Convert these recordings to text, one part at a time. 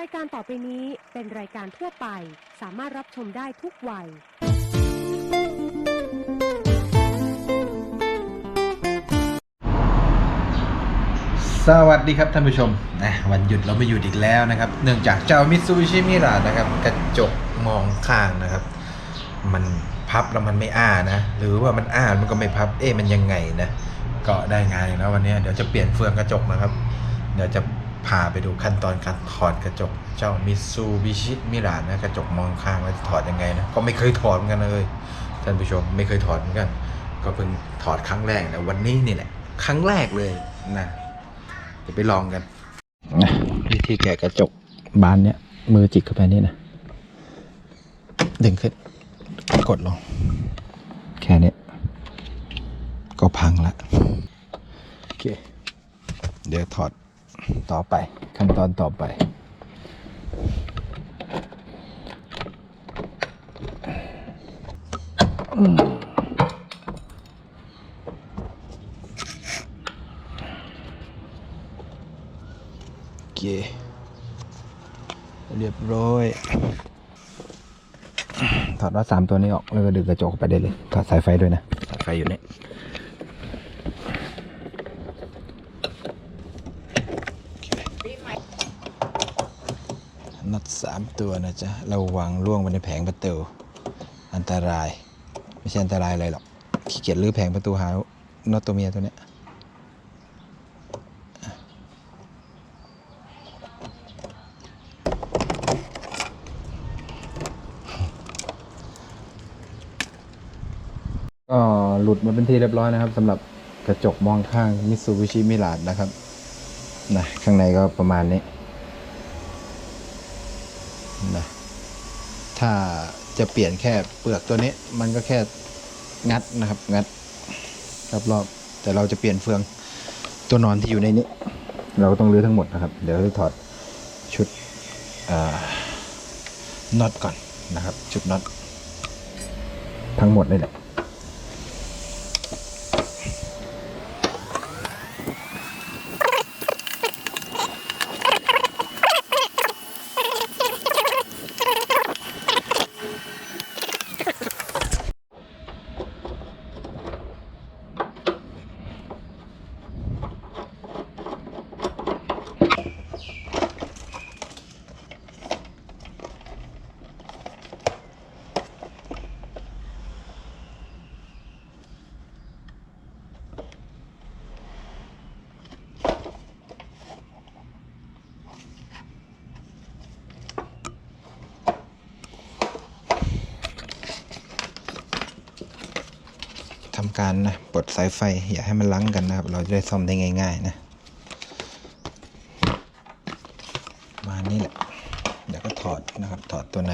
รายการต่อไปนี้เป็นรายการทั่วไป สามารถรับชมได้ทุกวัย สวัสดีครับท่านผู้ชมนะวันหยุดเราไม่หยุดอีกแล้วนะครับ เนื่องจากเจ้ามิตซูบิชิมิระนะครับ กระจกมองข้างนะครับ มันพับแล้วมันไม่อ้านะ หรือว่ามันอ้ามันก็ไม่พับ เอ๊ะมันยังไงนะ ก็ได้งานอีกแล้ววันนี้ เดี๋ยวจะเปลี่ยนเฟืองกระจกนะครับ เดี๋ยวจะ พาไปดูขั้นตอนการถอดกระจก เจ้ามิซูบิชิมิระนะกระจกมองข้างว่าจะถอดยังไงนะก็ไม่เคยถอดเหมือนกันเลยท่านผู้ชมไม่เคยถอดเหมือนกัน ก็เพิ่งถอดครั้งแรกนะวันนี้นี่แหละครั้งแรกเลยนะเดี๋ยวไปลองกันนะวิธีแกะกระจกบานเนี้ยมือจิกเข้าไปนี่นะดึงขึ้นกดลง แค่นี้ก็พังละโอเค เดี๋ยวถอด ต่อไปขั้นตอนต่อไป โอเค เรียบร้อย ถอดน็อตสามตัวนี้ออก แล้วก็ดึงกระจกออกไปได้เลย ถอดสายไฟด้วยนะ สายไฟอยู่นี่โอเค น็อตสามตัวนะจ๊ะระวังล่วงไปในแผงประตูอันตราย ไม่ใช่อันตรายอะไรหรอกขี้เกียจรื้อแผงประตูหาน็อตตัวเมียตัวเนี้ยก็หลุดมาเป็นที่เรียบร้อยนะครับสำหรับกระจกมองข้างมิตซูบิชิมิลาดนะครับ นะข้างในก็ประมาณนี้นะถ้าจะเปลี่ยนแค่เปลือกตัวนี้ มันก็แค่งัดนะครับงัดรอบๆแต่เราจะเปลี่ยนเฟืองตัวนอนที่อยู่ในนี้ เราก็ต้องรื้อทั้งหมดนะครับ เดี๋ยวจะถอดชุดน็อตก่อนนะครับ ชุดน็อตทั้งหมดเลยแหละารนะปลดสายไฟอย่าให้มันลังกันนะครับ เราจะได้ซ่อมได้ง่าย ๆ นะ มานี่แหละเดี๋ยวก็ถอดนะครับ ถอดตัวใน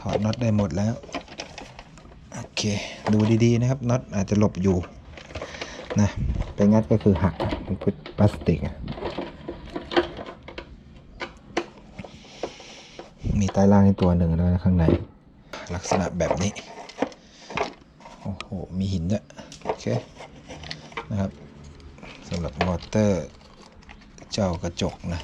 ถอดน็อตได้หมดแล้ว โอเค ดูดีๆนะครับน็อตอาจจะหลบอยู่นะไปงัดก็คือหักเป็นพลาสติกมีใต้ล่างในตัวหนึ่งแล้วข้างใน ลักษณะแบบนี้ อ้มีหินด้วยโอเคนะครับสำหรับมอเตอร์เจ้ากระจกนะ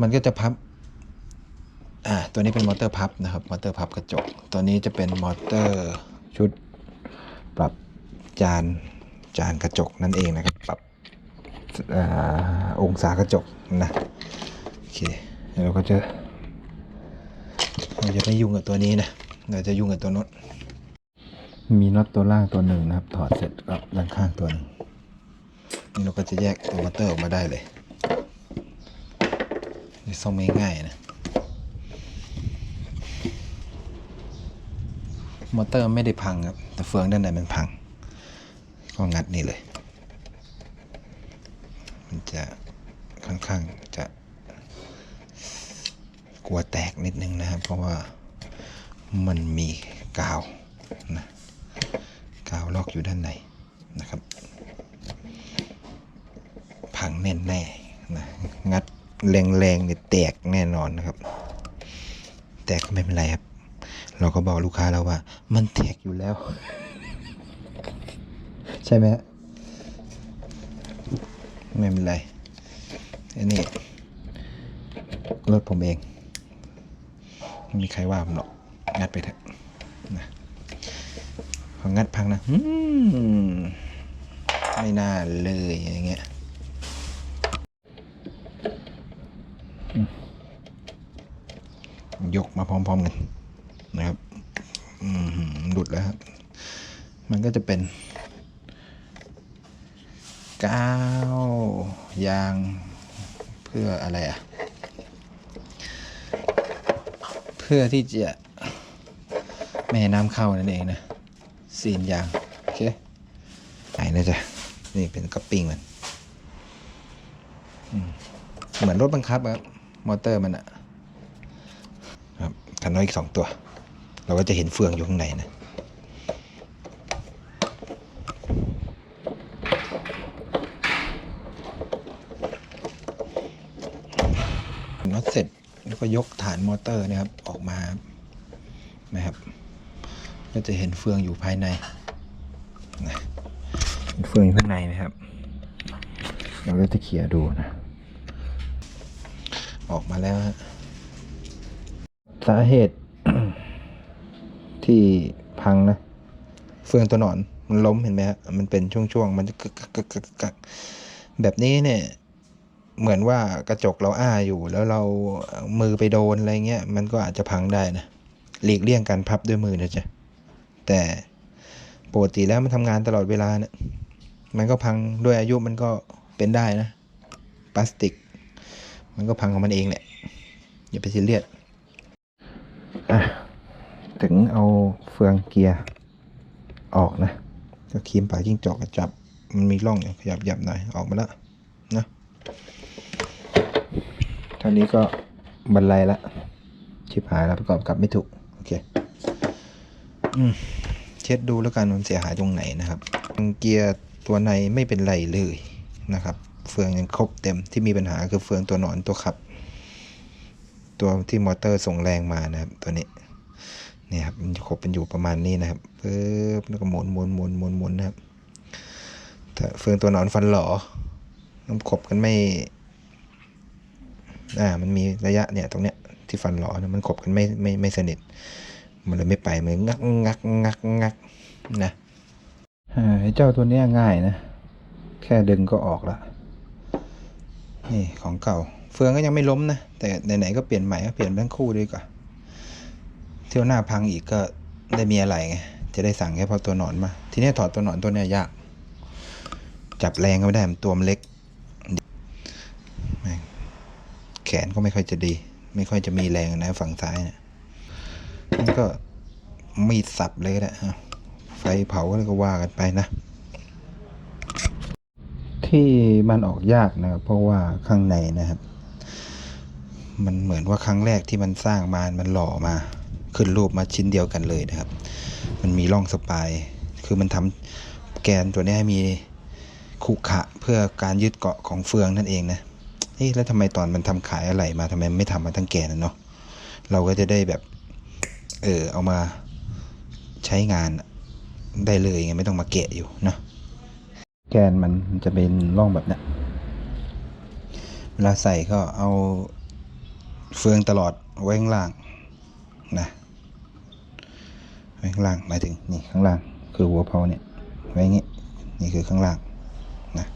มันก็จะพับอ่าตัวนี้เป็นมอเตอร์พับนะครับมอเตอร์พับกระจก ตัวนี้จะเป็นมอเตอร์ชุดปรับจานจานกระจกนั่นเองนะครับปรับอาองศากระจกนะโอเคเราก็จะเราจะไม่ยุ่งกับตัวนี้นะเราจะยุ่งกับตัวโน้น มีน็อตตัวล่างตัวหนึ่งนะครับ ถอดเสร็จก็ด้านข้างตัวหนึ่งนี่เราก็จะแยกตัวมอเตอร์ออกมาได้เลยนี่ซ่อมง่ายๆนะมอเตอร์ไม่ได้พังครับ แต่เฟืองด้านในมันพัง ก็งัดนี่เลย มันจะค่อนข้างจะกลัวแตกนิดนึงนะครับ เพราะว่ามันมีกาวนะาวล็อกอยู่ด้านในนะครับ พังแน่แน่นะงัดแรงๆเนี่ยแตกแน่นอนนะครับ แตกก็ไม่เป็นไรครับ เราก็บอกลูกค้าแล้วว่า มันแตกอยู่แล้ว ใช่ไหมไม่เป็นไรอันนี้รถผมเองไม่มีใครว่าผมหรอกงัดไปเถอะนะ พองัดพังนะมไม่น่าเลยอย่างเงี้ยยกมาพร้อมๆกันนะครับอืมหลุดแล้วครับ มันก็จะเป็นกาวยางเพื่ออะไรอะเพื่อที่จะไม่ให้น้ำเข้านั่นเองนะ ซีนยาง โอเคไหนนะจ๊ะ นี่เป็นกระปิ้งมันมเหมือนรถบังคับครับ มอเตอร์มันอะครับคันน้อยอีกสองตัว เราก็จะเห็นเฟืองอยู่ข้างในนะน็อตเสร็จแล้วก็ยกฐานมอเตอร์เนะครับ ออกมานะครับ ก็จะเห็นเฟืองอยู่ภายในนะเห็นเฟืองอยู่ข้างในนะครับ เราก็จะเขี่ยดูนะ ออกมาแล้วฮะสาเหตุที่พังนะ เฟืองตัวหนอนมันล้มเห็นไหมฮะมันเป็นช่วงๆ มันจะกึกกักกึกกักกักแบบนี้เนี่ย เหมือนว่ากระจกเราอ้าอยู่ แล้วเราเอามือไปโดนอะไรเงี้ย มันก็อาจจะพังได้นะ หลีกเลี่ยงการพับด้วยมือนะจ๊ะ แต่ปกติแล้วมันทำงานตลอดเวลาเนะี่ยมันก็พังด้วยอายุมันก็เป็นได้นะพลาสติก มันก็พังของมันเองแหละอย่าไปซีเรียสอะถึงเอาเฟืองเกียร์ออกนะก็คีมปลายจิ้งจอกกระจับมันมีร่องอยู่ขยับยับหน่อยออกมาแล้วนะท่านี้ก็บรรลัยละชิบหายแล้วประกอบกับไม่ถูก เคอืมเช็ดดูแล้วกันมันเสียหายตรงไหนนะครับ เกียร์ตัวในไม่เป็นไรเลยนะครับ เฟืองยังครบเต็มที่มีปัญหาคือเฟืองตัวหนอนตัวขับ ตัวที่มอเตอร์ส่งแรงมานะครับ ตัวนี้เนี่ยครับมันครบเป็นอยู่ประมาณนี้นะครับปึ๊บแล้วก็หมุนหมุนหมุนหมุนหมุนนะครับเฟืองตัวหนอนฟันหลอมันขบกันไม่ อ่า มันมีระยะเนี่ยตรงเนี้ยที่ฟันหลอเนี่ยมันขบกันไม่ไม่ไม่สนิท มันเลยไม่ไปมันงักงักงักงักนะไอ้เจ้าตัวนี้ง่ายนะ แค่ดึงก็ออกละนี่ของเก่า เฟืองก็ยังไม่ล้มนะ แต่ไหนๆก็เปลี่ยนใหม่ก็เปลี่ยนทั้งคู่ดีกว่า เที่ยวหน้าพังอีกก็ได้มีอะไรไง จะได้สั่งแค่พอตัวหนอนมา ทีนี้ถอดตัวหนอนตัวเนี้ยยาก จับแรงก็ไม่ได้มันตัวมันเล็ก แขนก็ไม่ค่อยจะดี ไม่ค่อยจะมีแรงนะฝั่งซ้ายเนี่ย มันก็มีดสับเลยก็ได้ฮะไฟเผาอะไรก็ว่ากันไปนะ ที่มันออกยากนะครับเพราะว่าข้างในนะครับ มันเหมือนว่าครั้งแรกที่มันสร้างมา มันหล่อมา ขึ้นรูปมาชิ้นเดียวกันเลยนะครับ มันมีร่องสปาย คือมันทำแกนตัวนี้ให้มีขุขะเพื่อการยึดเกาะของเฟืองนั่นเองนะเอ๊ะแล้วทำไมตอนมันทำขายอะไรมาทำไมไม่ทำมาทั้งแกนน่ะเนาะเราก็จะได้แบบ เออเอามาใช้งานได้เลยไงไม่ต้องมาแกะอยู่นะแกนมันจะเป็นร่องแบบเนี้ยเวลาใส่ก็เอาเฟืองตลอดไว้ข้างล่างนะไว้ข้างล่างหมายถึงนี่ข้างล่างคือหัวเพาเนี่ยไว้อย่างงี้นี่คือข้างล่างนะ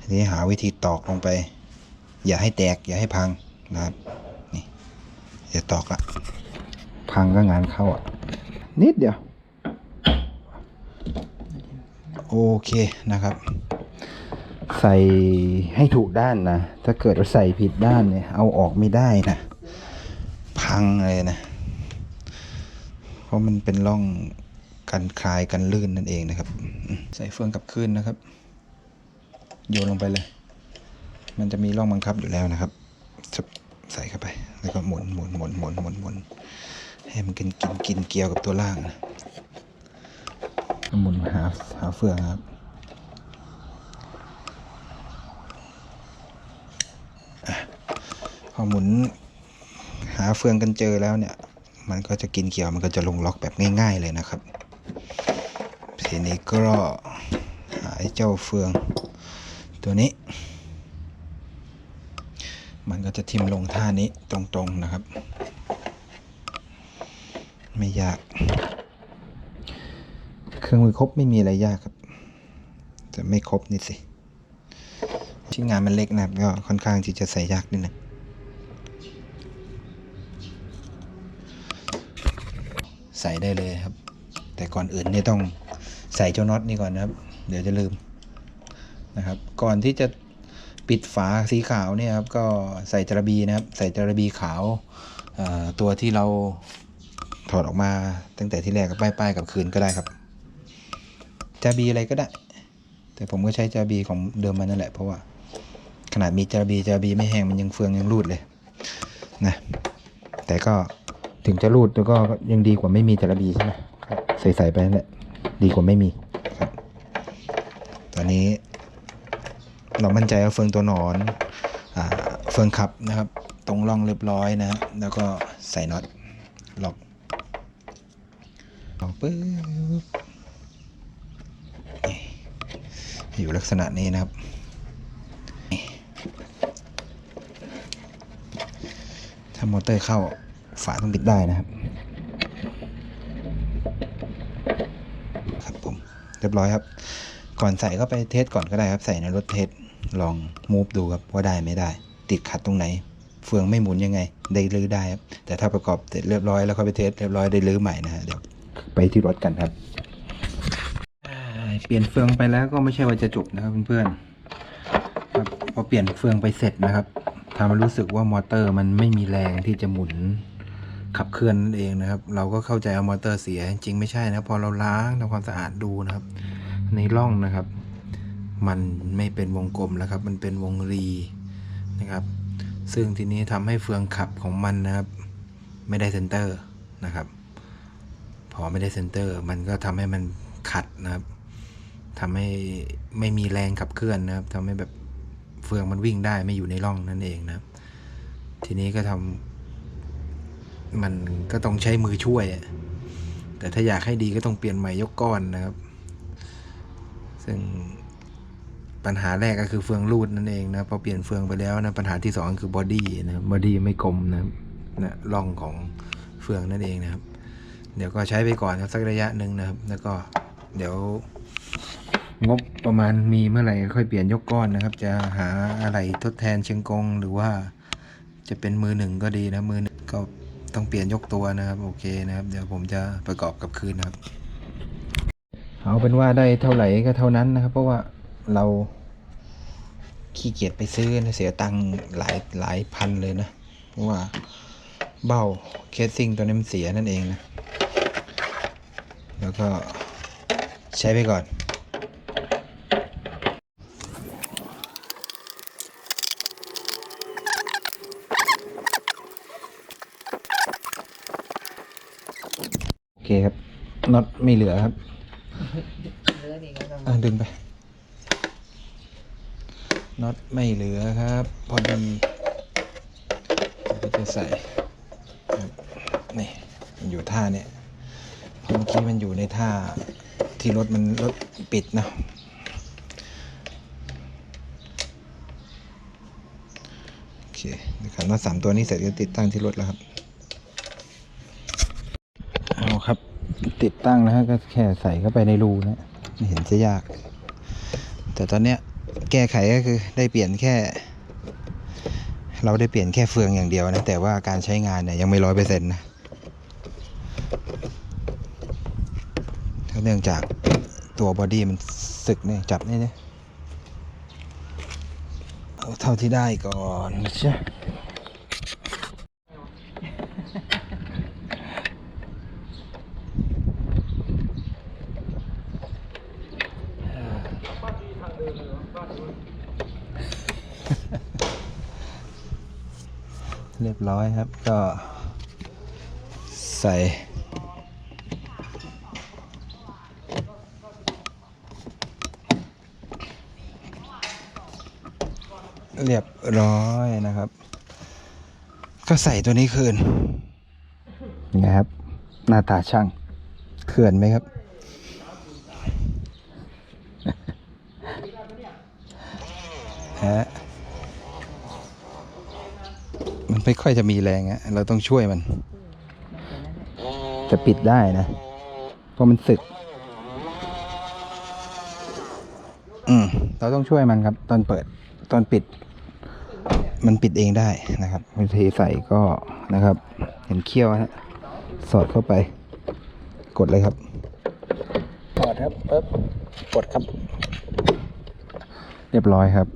ทีนี้หาวิธีตอกลงไป อย่าให้แตกอย่าให้พังนะครับนี่อย่าตอกละ พังก็งานเข้าอะ นิดเดียว โอเคนะครับ ใส่ให้ถูกด้านนะ ถ้าเกิดเราใส่ผิดด้านเนี่ย เอาออกไม่ได้นะ พังเลยนะ เพราะมันเป็นร่องกันคลายกันลื่นนั่นเองนะครับ ใส่เฟืองกับคืนนะครับ โยนลงไปเลย มันจะมีร่องบังคับอยู่แล้วนะครับใส่เข้าไป แล้วก็หมุนหมุนหมุนหมุนหมุนหมุน ให้มันกินกินกินเกี่ยวกับตัวล่างนะหมุนหาหาเฟืองครับอะพอหมุนหาเฟืองกันเจอแล้วเนี่ย มันก็จะกินเกี่ยวมันก็จะลงล็อกแบบง่าย ๆเลยนะครับทีนี้ก็หาไอ้เจ้าเฟืองตัวนี้ มันก็จะทิมลงท่านี้ตรงๆนะครับ ไม่ยาก เครื่องมือครบไม่มีอะไรยากครับ แต่ไม่ครบนี่สิ ชิ้นงานมันเล็กนะครับก็ค่อนข้างที่จะใส่ยากนิดนึงใส่ได้เลยครับ แต่ก่อนอื่นนี่ต้องใส่เจ้าน็อตนี่ก่อนนะครับ เดี๋ยวจะลืมนะครับ ก่อนที่จะปิดฝาสีขาวเนี่ยครับก็ใส่จระบีนะครับ ใส่จระบีขาวตัวที่เรา ถอดออกมาตั้งแต่ที่แรกกับป้ายๆกับคืนก็ได้ครับจระบีอะไรก็ได้ แต่ผมก็ใช้จระบีของเดิมมานั่นแหละเพราะว่า ขนาดมีจระบีจระบีไม่แห้งมันยังเฟืองยังรูดเลยนะแต่ก็ถึงจะรูดแล้วก็ยังดีกว่าไม่มีจระบีใช่ไหมใส่ๆไปนั่นแหละดีกว่าไม่มีครับตอนนี้ เรามั่นใจว่าเฟืองตัวหนอนอเฟืองขับนะครับ ตรงร่องเรียบร้อยนะแล้วก็ใส่น็อตล็อก ลอกปึ๊บอยู่ลักษณะนี้นะครับ ถ้ามอเตอร์เข้าฝาต้องปิดได้นะครับ ครับผมเรียบร้อยครับ ก่อนใส่ก็ไปเทสก่อนก็ได้ครับ ใส่ในรถเทสลองมูฟดูครับว่าได้ไม่ได้ ติดขัดตรงไหน เฟืองไม่หมุนยังไง ได้รื้อได้ครับ แต่ถ้าประกอบเสร็จเรียบร้อยแล้วก็ไปเทสเรียบร้อยได้รื้อใหม่นะฮะเดี๋ยว ไปที่รถกันครับ เปลี่ยนเฟืองไปแล้วก็ไม่ใช่ว่าจะจบนะครับเพื่อนๆครับพอเปลี่ยนเฟืองไปเสร็จนะครับทำให้รู้สึกว่ามอเตอร์มันไม่มีแรงที่จะหมุนขับเคลื่อนนั่นเองนะครับ เราก็เข้าใจว่ามอเตอร์เสียจริงไม่ใช่นะพอเราล้างทำความสะอาดดูนะครับ ในร่องนะครับ มันไม่เป็นวงกลมแล้วครับ มันเป็นวงรีนะครับ ซึ่งทีนี้ทำให้เฟืองขับของมันนะครับ ไม่ได้เซนเตอร์นะครับ อไม่ได้เซนเตอร์ มันก็ทำให้มันขัดนะครับทำให้ไม่มีแรงขับเคลื่อนนะครับทำให้แบบเฟืองมันวิ่งได้ไม่อยู่ในร่องนั่นเองนะครับ ทีนี้ก็ทำมันก็ต้องใช้มือช่วย แต่ถ้าอยากให้ดีก็ต้องเปลี่ยนใหม่ยกก้อนนะครับ ซึ่งปัญหาแรกก็คือเฟืองรูดนั่นเองนะพอเปลี่ยนเฟืองไปแล้วนะปัญหาที่สองคือบอดี้นะบอดี้ไม่กลมนะนะร่องของเฟืองนั่นเองนะครับ เดี๋ยวก็ใช้ไปก่อนครับสักระยะหนึ่งนะครับ แล้วก็เดี๋ยว งบประมาณมีเมื่อไหร่ค่อยเปลี่ยนยกก้อนนะครับ จะหาอะไรทดแทนเชียงกงหรือว่าจะเป็นมือหนึ่งก็ดีนะมือหนึ่งก็ต้องเปลี่ยนยกตัวนะครับโอเคนะครับ เดี๋ยวผมจะประกอบกับคืนนะครับ เอาเป็นว่าได้เท่าไหร่ก็เท่านั้นนะครับ เพราะว่าเราขี้เกียจไปซื้อนะเสียตังค์หลายหลายพันเลยนะ เพราะว่าเบ้าเคสซิ่งตัวนี้มันเสียนั่นเองนะ แล้วก็ใช้ไปก่อน โอเคครับน็อตไม่เหลือครับเลือดีก็ต้องอะดึงไปน็อตไม่เหลือครับ พอดีเราก็จะใส่ครับนี่มันอยู่ท่าเนี่ย เมื่อกี้มันอยู่ในท่าที่รถมันรถปิดนะโอเคนะครับน็อตสามตัวนี้เสร็จก็ติดตั้งที่รถแล้วครับเอาครับ ติดตั้งแล้วก็แค่ใส่เข้าไปในรูนะไม่เห็นจะยาก แต่ตอนเนี้ยแก้ไขก็คือได้เปลี่ยนแค่ เราได้เปลี่ยนแค่เฟืองอย่างเดียวนะแต่ว่าการใช้งานเนี่ยยังไม่ร้อยเปอร์เซ็นต์นะ เนื่องจากตัวบอดี้มันสึกเนี่ยจับนี่เนี่ยเอาเท่าที่ได้ก่อนนะจ๊ะเรียบร้อยครับก็ใส่ เรียบร้อยนะครับ ก็ใส่ตัวนี้คืนยังไงครับ หน้าตาช่างเขื่อนไหมครับ ฮะ มันไม่ค่อยจะมีแรงอะเราต้องช่วยมัน จะปิดได้นะ เพราะมันสึก อืม เราต้องช่วยมันครับ ตอนเปิด ตอนปิด มันปิดเองได้นะครับวิธีใส่ก็นะครับ เห็นเขี้ยวนะสอดเข้าไป กดเลยครับสอดครับปึ๊บกดครับ เรียบร้อยครับ